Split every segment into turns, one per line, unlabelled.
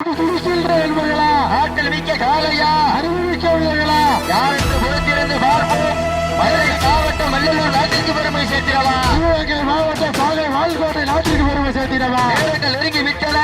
என்பர்களா
ஆற்றல் மிக்க காலையா
அறிவுமிக்க வீரர்களா
யார் என்று பொறுத்திருந்து பார்ப்போம்? மதுரை மாவட்டம் வல்லூர் நாட்டிற்கு பெருமை சேர்த்திடவா?
சிவகங்கை மாவட்ட பாதை வால்கோட்டை நாட்டிற்கு பெருமை சேர்த்திடவா?
நெருங்கி விட்டன.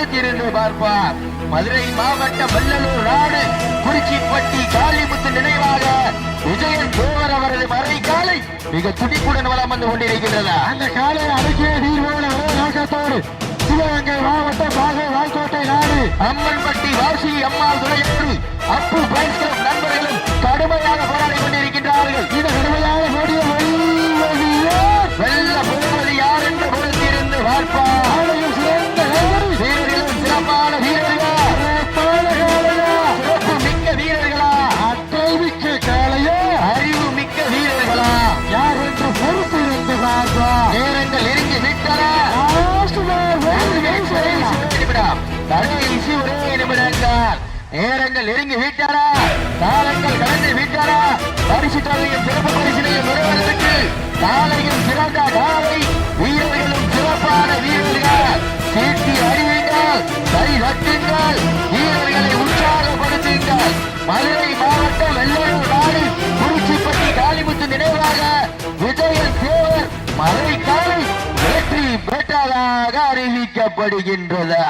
பொறுத்திருந்து பார்ப்பார். மதுரை மாவட்டம் வல்லலூர் நாடு குறிச்சிப்பட்டி காளிமுத்து நினைவாக விஜயன் கோவர் அவரது மறை காலை மிக துடிப்புடன் வலம் வந்து கொண்டிருக்கின்றன.
அந்த காலை அடக்கிய நீர் நோக்கத்தோடு சிவகங்கை மாவட்டம் பாகை வால்கோட்டை நாடு.
அம்மன்பட்டி வாசி அம்மாள் துணையோடு அப்பு பைஸ் கிளப் நண்பர்களும் கடுமையாக போராடி கொண்டிருக்கின்றார்கள்.
இந்த
கடைசி ஒரே நிமிடங்கள் நேரங்கள் நெருங்கி விட்டன காலங்கள் கடந்து விட்டன பரிசு தொகையின் சிறப்பு பரிசினையும் பெறுவதற்கு காலையும் சிறந்த காலை வீரர்களும் சிறப்பான வீரர்கள் சீட்டி அறிவிங்கள் கை தட்டுங்கள் வீரர்களை உற்சாகப்படுத்துங்கள். மதுரை மாவட்டம் வெள்ளையூர் நாடு குறிச்சிப்பட்டி காளிமுத்து நினைவாக விஜயன் தேவர் மதுரை காலை வெற்றி பெற்றதாக அறிவிக்கப்படுகின்றது